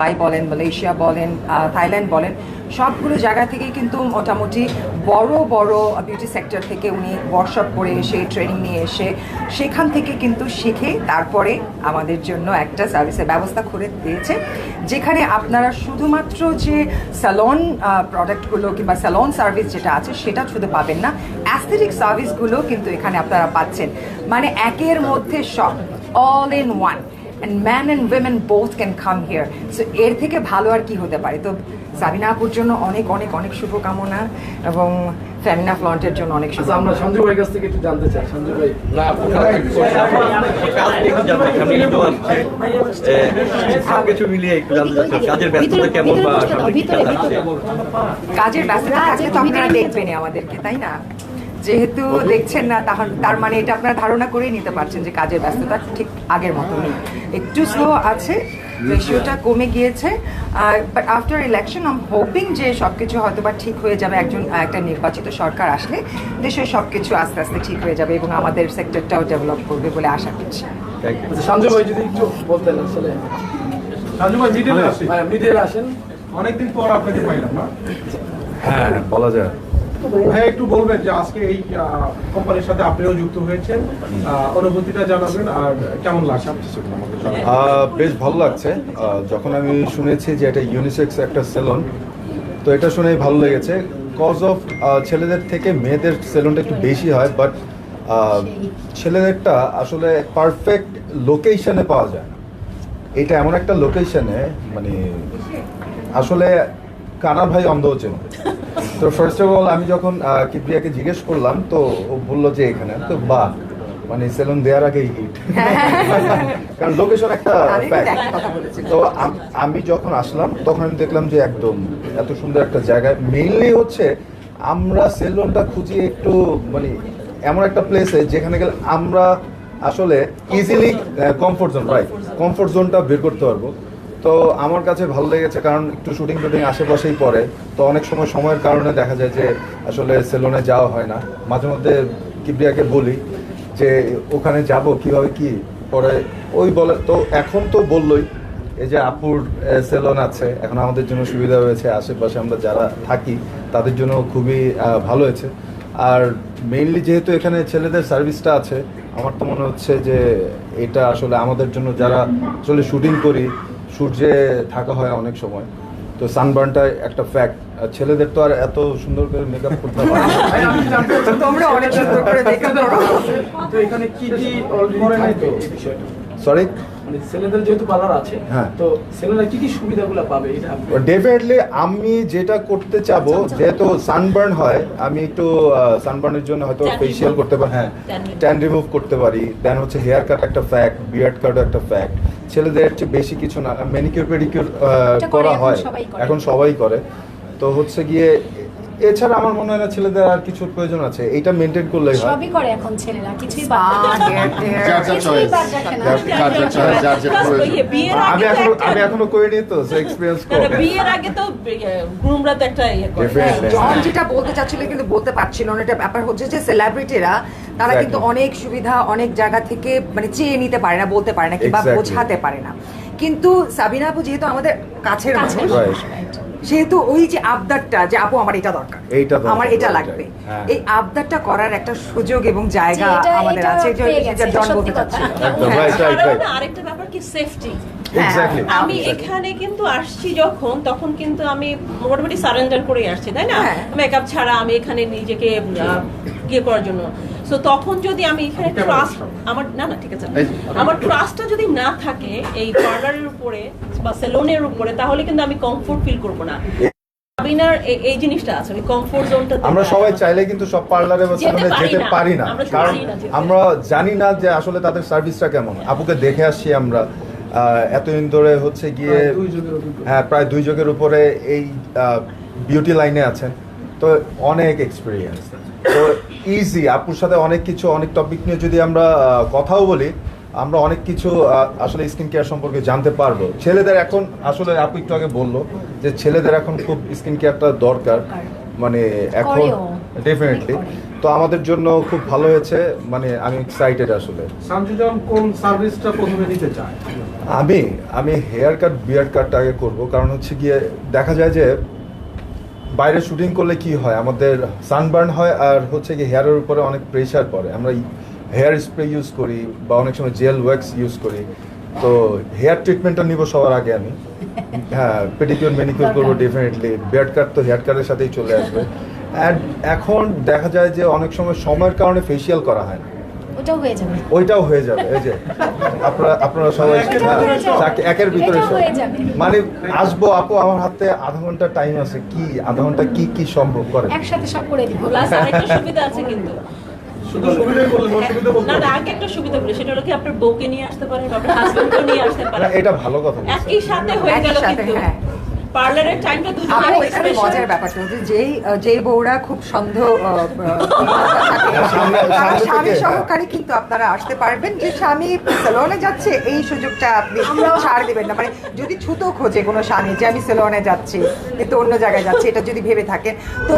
Dubai বলেন Malaysia বলেন Thailand বলেন, সবগুলো জায়গা থেকেই কিন্তু মোটামুটি বড় বড় বিউটি সেক্টর থেকে উনি ওয়ার্কশপ করে এসে ট্রেনিং নিয়ে এসে সেখান থেকে কিন্তু শিখে তারপরে আমাদের জন্য একটা সার্ভিসের ব্যবস্থা করে দিয়েছে, যেখানে আপনারা শুধুমাত্র যে স্যালন প্রোডাক্টগুলো কিংবা স্যালন সার্ভিস যেটা আছে সেটা শুধু পাবেন না অ্যাস্থেটিক সার্ভিসগুলো কিন্তু এখানে আপনারা পাচ্ছেন। মানে একের মধ্যে সব all in one and man and women both can come here so এর থেকে ভালো আর কি হতে পারে? তো সাবিনা আপুর জন্য অনেক অনেক অনেক শুভকামনা এবং ফ্যামিনা ফ্লন্টের জন্য অনেক আচ্ছা শুভকামনা। আমরা সঞ্জয় ভাইয়ের কাছ থেকে একটু জানতে চাই। সঞ্জয় ভাই। এ, সবকিছু মিলিয়ে একটু জানতে চাচ্ছি কাজের ব্যস্ততা কেমন বা কাজের ব্যস্ততা? তো আপনারা দেখবেনই আমাদেরকে তাই না? যেহেতু দেখছেন না তাহলে তার মানে এটা আপনারা ধারণা করেই নিতে পারছেন যে কাজের ব্যস্ততা ঠিক আগের মতো নেই একটু স্লো আছে রেশিওটা কমে গিয়েছে but after election I'm hoping যে সব কিছু হয়তো বা ঠিক হয়ে যাবে একজন একটা নির্বাচিত সরকার আসলে দেশের সব কিছু আস্তে আস্তে ঠিক হয়ে যাবে এবং আমাদের সেক্টরটাও ডেভেলপ করবে বলে আশা করছি। আচ্ছা সঞ্জয় ভাই যদি একটু বলতেন আসলে। রাজু ভাই মিডিলে আসি ভাই মিডিয়ায় আসেন। অনেকদিন পর আপনাকে পাইলাম না। হ্যাঁ বলা যায়। ভাই একটু বলবেন যে আজকে এই কোম্পানির সাথে আপনিও যুক্ত হয়েছেন। অনুভূতিটা জানাবেন আর কেমন লাগছে? বেশ ভালো লাগছে। যখন আমি শুনেছি যে এটা ইউনিসেক্স একটা সেলুন তো এটা শুনেই ভালো লেগেছে। কজ অফ ছেলেদের থেকে মেয়েদের সেলুনটা একটু বেশি হয় বাট ছেলেদেরটা আসলে পারফেক্ট লোকেশনে পাওয়া যায় এটা এমন একটা লোকেশনে মানে আসলে কানা ভাই অন্ধ চেন। তো ফার্স্ট অফ অল আমি যখন কিপ্রিয়াকে জিজ্ঞেস করলাম তো ও বলল যে এখানে তো বাহ মানে সেলুন দেওয়ার আগেই হিট কারণ লোকেশন একটা। তো আমি যখন আসলাম তখন আমি দেখলাম যে একদম এত সুন্দর একটা জায়গায় মেইনলি হচ্ছে আমরা সেলুনটা খুঁজি একটু মানে এমন একটা প্লেসে যেখানে গেলে আমরা আসলে easily comfort zone right comfort জোনটা বের করতে পারব। তো আমার কাছে ভালো লেগেছে কারণ একটু শুটিং টুটিং আশেপাশেই পড়ে। তো অনেক সময় সময়ের কারণে দেখা যায় যে আসলে সেলুনে যাওয়া হয় না। মাঝে মধ্যে কিবরিয়াকে বলি যে, ওখানে যাব? কীভাবে কি? পরে ওই বলে, তো এখন তো বললোই এই যে আপুর সেলন আছে। এখন আমাদের জন্য সুবিধা হয়েছে। আশেপাশে আমরা যারা থাকি, তাদের জন্য খুবই ভালো হয়েছে। আর মেইনলি যেহেতু এখানে ছেলেদের সার্ভিসটা আছে, আমার তো মনে হচ্ছে যে এটা আসলে আমাদের জন্য যারা আসলে শুটিং করি সূর্যে থাকা হয় অনেক সময় তো সানবার্নটা একটা ফ্যাক্ট ছেলেদের তো আর এত সুন্দর করে মেকআপ করতে পারে না। আমি তোমরা অনেক সুন্দর করে দেখে করো। তো এখানে কি কি অলরেডি থাকবে এই বিষয়টা সরি মানে ছেলেদের যেহেতু পার্লার আছে হ্যাঁ। তো ছেলেরা কি কি সুবিধাগুলো পাবে এটা ডেফিনেটলি আমি যেটা করতে চাবো যেহেতু সানবার্ন হয় আমি একটু সানবার্নের জন্য হয়তো ফেসিয়াল করতে পারি হ্যাঁ। ট্যান রিমুভ করতে পারি দেন হচ্ছে হেয়ার কাট একটা ফ্যাক্ট বিয়ার্ড কাটও একটা ফ্যাক্ট ছেলেদের চেয়ে বেশি কিছু না ম্যানিকিউর পেডিকিউর করা হয়। এখন সবাই করে। তো হচ্ছে গিয়ে এছাড়া আমার মনে হয় না ছেলেদের আর কিছুর প্রয়োজন আছে। এটা মেনটেন করলেই হয়। সবই করে এখন ছেলেরা কিছুই বাদ। যার যার যার যার যার যার যার প্রয়োজন। ইয়ে, আমি এখনও একটা- আমি এখনও করিনি তো এক্সপিরিয়েন্স বিয়ের আগে তো গ্রুমরা তো একটা ইয়ে করে। জন যেটা বলতে চাচ্ছিল কিন্তু বলতে পারছিল না। এটা ব্যাপার হচ্ছে যে সেলিব্রিটিরা তারা কিন্তু অনেক সুবিধা অনেক জায়গা থেকে মানে চেয়ে নিতে পারে না বলতে পারে না কিংবা বোঝাতে পারে না। কিন্তু সাবিনা আপু যেহেতু আমাদের কাছের মানুষ. সেহেতু ওই যে আবদারটা যে আপু আমার এটা দরকার। আমার এটা লাগবে। হ্যাঁ। এই আবদারটা করার একটা সুযোগ এবং জায়গা আমাদের আছে হ্যাঁ। আরেকটা ব্যাপার কি সেফটি হ্যাঁ, আমি এখানে কিন্তু আসছি যখন তখন কিন্তু আমি মোটামুটি সারেন্ডার করে আসছি তাই না? হ্যাঁ। মেকআপ ছাড়া আমি এখানে নিজেকে ইয়ে করার জন্য। সো তখন যদি আমি এখানে ট্রাস্ট আমার না না ঠিক আছে। আমার ট্রাস্টটা যদি না থাকে এই পার্লারের উপরে বা সেলুনের উপরে তাহলে কিন্তু আমি কমফোর্ট ফিল করব না। সাবিনার এই- এই জিনিসটা আছে আমি কমফোর্ট জোনটা আমরা সবাই চাইলে কিন্তু সব পার্লারে বা যেতে সেলুনে পারি যেতে না। পারি না। আমরা কারণ। আমরা জানি না যে আসলে তাদের সার্ভিসটা কেমন। আপুকে দেখে আসছি আমরা। আহ, এতদিন ধরে হচ্ছে গিয়ে প্রায় দুই যুগের হ্যাঁ প্রায় দুই যুগের উপরে এই বিউটি লাইনে আছেন। তো অনেক এক্সপিরিয়েন্স তো ইজি আপুর সাথে অনেক কিছু অনেক টপিক নিয়ে যদি আমরা কথাও বলি আমরা অনেক কিছু আসলে স্কিন কেয়ার সম্পর্কে জানতে পারব। ছেলেদের এখন আসলে আপু একটু আগে বলল যে ছেলেদের এখন খুব স্কিন কেয়ারটা দরকার। মানে এখন ডেফিনেটলি তো আমাদের জন্য খুব ভালো হয়েছে মানে আমি এক্সাইটেড আসলে। সামজুজান কোন সার্ভিসটা প্রথমে নিতে চায়? আমি আমি হেয়ার কাট বিয়ার কাটটা আগে করব কারণ হচ্ছে গিয়ে দেখা যায় যে বাইরে শুটিং করলে কি হয়? আমাদের সানবার্ন হয় আর হচ্ছে কি হেয়ারের উপরে অনেক প্রেশার পড়ে। আমরা হেয়ার স্প্রে ইউজ করি বা অনেক সময় জেল ওয়্যাক্স ইউজ করি। তো হেয়ার ট্রিটমেন্টটা নিব সবার আগে আমি। হ্যাঁ পেডিকিউর ম্যানিকিউর করব ডেফিনেটলি বিয়ার্ড কাট তো হেয়ার কাটের সাথেই চলে আসবে। অ্যান্ড এখন দেখা যায় যে অনেক সময় সময়ের কারণে ফেসিয়াল করা হয় না। ওটাও হয়ে যাবে ওইটাও হয়ে যাবে এই যে আপনারা আপনারা সবাই একের ভিতরে। হয়ে। মানে আসব আপু আমার হাতে আধা ঘণ্টা টাইম আছে কি আধা ঘণ্টা কি কি সম্ভব করে একসাথে সব করে দিব প্লাস আরেকটা সুবিধা আছে কিন্তু শুধু সুবিধাই বললেন অসুবিধা বলতে না না আগে একটা সুবিধা বলি সেটা কি আপনার বউকে নিয়ে আসতে পারেন আপনার হাজবেন্ডকে নিয়ে আসতে এটা ভালো কথা। একই সাথে হয়ে গেল কিন্তু হ্যাঁ। পার্লারের টাইমটা দুজনের এখানে মজার ব্যাপারটা হচ্ছে যেই যেই বউরা খুব সন্দেহ স্বামী সহকারে কিন্তু আপনারা আসতে পারবেন যে স্বামী সেলনে যাচ্ছে এই সুযোগটা আপনি ছাড় দিবেন না। মানে যদি ছুতো খোঁজে কোনো স্বামী যে আমি সেলনে যাচ্ছি কিন্তু অন্য জায়গায় যাচ্ছি এটা যদি ভেবে থাকেন। তো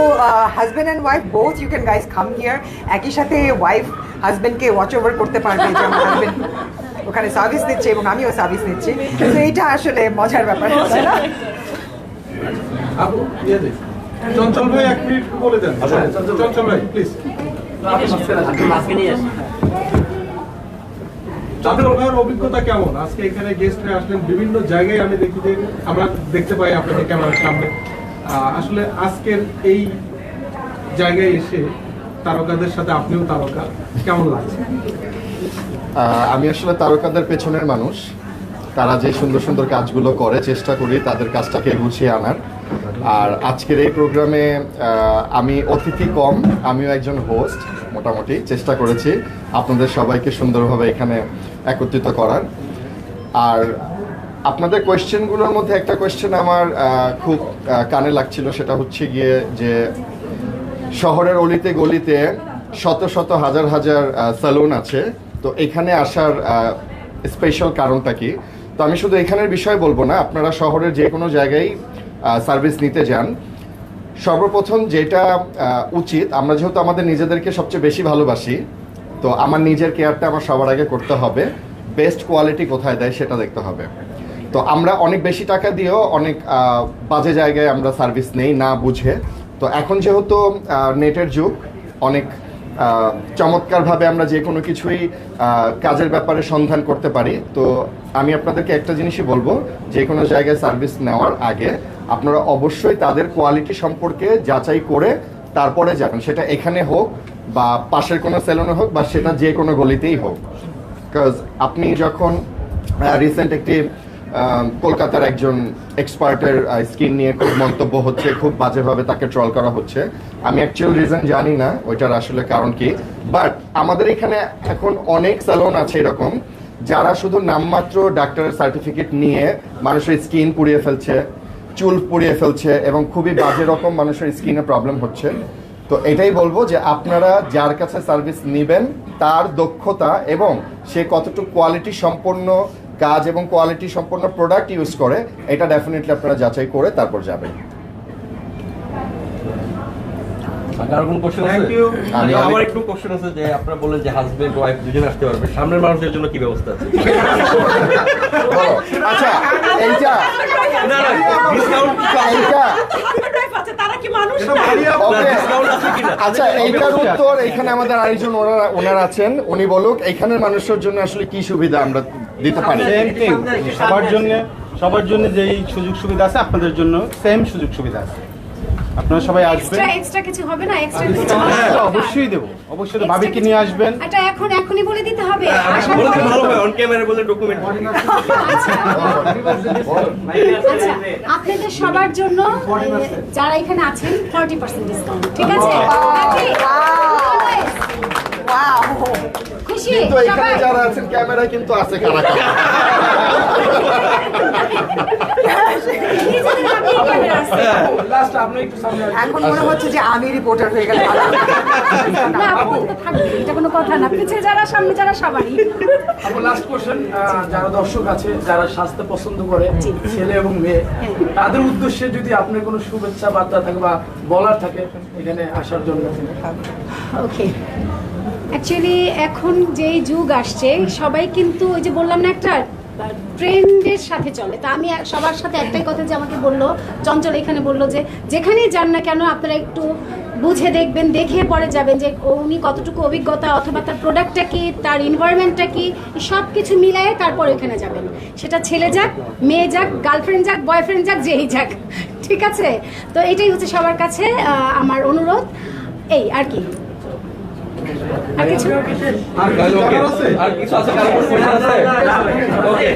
husband and wife both you can guys come here একই সাথে ওয়াইফ হাজব্যান্ডকে ওয়াচ ওভার করতে পারবে যে আমার হাজব্যান্ড ওখানে সার্ভিস দিচ্ছে এবং আমিও সার্ভিস নিচ্ছি তো এইটা আসলে মজার ব্যাপার। তাই না আপু ইয়ে দিন। চঞ্চল ভাই এক মিনিট বলে দেন। হ্যাঁ, চঞ্চল ভাই প্লিজ চঞ্চল ভাইয়ের অভিজ্ঞতা কেমন? আজকে এখানে গেস্ট হয়ে আসলেন বিভিন্ন জায়গায় আমি দেখি যে আমরা দেখতে পাই আপনাদের ক্যামেরার সামনে। আহ, আসলে আজকের এই জায়গায় এসে তারকাদের সাথে আপনিও তারকা। কেমন লাগছে? আমি আসলে তারকাদের পেছনের মানুষ। তারা যে সুন্দর সুন্দর কাজগুলো করে, চেষ্টা করি তাদের কাজটাকে গুছিয়ে আনার। আর আজকের এই প্রোগ্রামে আমি অতিথি কম, আমিও একজন হোস্ট মোটামুটি চেষ্টা করেছি আপনাদের সবাইকে সুন্দরভাবে এখানে একত্রিত করার। আর আপনাদের কোয়েশ্চেনগুলোর মধ্যে একটা কোয়েশ্চেন আমার খুব কানে লাগছিল, সেটা হচ্ছে গিয়ে যে শহরের অলিতে গলিতে শত শত হাজার হাজার স্যালুন আছে। তো এখানে আসার স্পেশাল কারণটা কি? তো আমি শুধু এখানের বিষয় বলব না, আপনারা শহরের যে কোনো জায়গায় সার্ভিস নিতে যান। সর্বপ্রথম যেটা উচিত, আমরা যেহেতু আমাদের নিজেদেরকে সবচেয়ে বেশি ভালোবাসি, তো আমার নিজের কেয়ারটা আমার সবার আগে করতে হবে। বেস্ট কোয়ালিটি কোথায় দেয় সেটা দেখতে হবে। তো আমরা অনেক বেশি টাকা দিয়েও অনেক বাজে জায়গায় আমরা সার্ভিস নেই, না বুঝে। তো এখন যেহেতু নেটের যুগ, অনেক চমৎকারভাবে আমরা যে কোনো কিছুই কাজের ব্যাপারে সন্ধান করতে পারি। তো আমি আপনাদেরকে একটা জিনিসই বলব, যে কোনো জায়গায় সার্ভিস নেওয়ার আগে আপনারা অবশ্যই তাদের কোয়ালিটি সম্পর্কে যাচাই করে তারপরে যাবেন। সেটা এখানে হোক বা পাশের কোনো সেলুনে হোক বা সেটা যে কোনো গলিতেই হোক। বিকজ আপনি যখন রিসেন্ট একটি কলকাতার একজন এক্সপার্টের স্কিন নিয়ে খুব মন্তব্য হচ্ছে, খুব বাজেভাবে তাকে ট্রল করা হচ্ছে। আমি অ্যাকচুয়াল রিজন জানি না, ওইটার আসলে কারণ কি? বাট আমাদের এখানে এখন অনেক স্যালন আছে এরকম, যারা শুধু নামমাত্র ডাক্তারের সার্টিফিকেট নিয়ে মানুষের স্কিন পুড়িয়ে ফেলছে, চুল পুড়িয়ে ফেলছে, এবং খুবই বাজে রকম মানুষের স্কিনে প্রবলেম হচ্ছে। তো এটাই বলব যে আপনারা যার কাছে সার্ভিস নেবেন, তার দক্ষতা এবং সে কতটুকু কোয়ালিটি সম্পন্ন কাজ এবং কোয়ালিটি সম্পন্ন প্রোডাক্ট ইউজ করে এটা ডেফিনেটলি আপনারা যাচাই করে তারপর যাবেন। আর কোনো কোশ্চেন আছে? Thank you. আমি আমার একটু কোশ্চেন আছে যে আপনারা বলেন যে হাজবেন্ড ওয়াইফ দুজন আসতে পারবে। সামনের মানুষদের জন্য কি ব্যবস্থা আছে? আচ্ছা এইটা না না ডিসকাউন্ট এইটা Husband wife আছে, তারা কি মানুষ না? ওকে ডিসকাউন্ট আছে কিনা? আচ্ছা এইটার উত্তর এখানে আমাদের আরেকজন ওনারা ওনারা আছেন। উনি বলুক এখানের মানুষের জন্য আসলে কি সুবিধা আমরা দিতে পারি। সেম থিং সবার জন্য সবার জন্য যেই সুযোগ সুবিধা আছে আপনাদের জন্য সেম সুযোগ সুবিধা আছে। আপনারা সবাই আসবেন। এক্সট্রা কিছু হবে না? এক্সট্রা কিছু অবশ্যই দেবো। অবশ্যই। ভাবিকে নিয়ে আসবেন। এটা এখন এখনই বলে দিতে হবে। বলতে ভালো হয় অন ক্যামেরা বলে ডকুমেন্ট আচ্ছা। আচ্ছা আপনাদের সবার জন্য যারা এখানে আছেন ডিসকাউন্ট ঠিক আছে? কিন্তু এখানে যারা আছেন ক্যামেরায় কিন্তু আছে কারা ক্যামেরা। এখন মনে হচ্ছে যে আমি রিপোর্টার হয়ে গেল না আপু তো থাকবে এটা কোনো কথা না। পিছিয়ে যারা সামনে যারা সবারই। আমার লাস্ট কোশ্চেন যারা দর্শক আছে যারা স্বাস্থ্য পছন্দ করে ছেলে এবং মেয়ে তাদের উদ্দেশ্যে যদি আপনার কোনো শুভেচ্ছা বার্তা থাকে বা বলার থাকে এখানে আসার জন্য। ওকে অ্যাকচুয়ালি এখন যেই যুগ আসছে, সবাই কিন্তু ওই যে বললাম না একটা ট্রেন্ডের সাথে চলে। তা আমি সবার সাথে একটাই কথা যে আমাকে বলল, চঞ্চল এখানে বলল যে, যেখানেই যান না কেন, আপনারা একটু বুঝে দেখবেন, দেখে পরে যাবেন যে, উনি কতটুকু অভিজ্ঞতা অথবা তার প্রোডাক্টটা কি, তার এনভায়রনমেন্টটা কি সব কিছু মিলায়ে তারপর এখানে যাবেন। সেটা ছেলে যাক, মেয়ে যাক গার্লফ্রেন্ড যাক বয়ফ্রেন্ড যাক, যেই যাক, ঠিক আছে? তো এটাই হচ্ছে সবার কাছে আমার অনুরোধ। এই, আর কি। আর কিছু আর কিছু আছে কারও আছে ওকে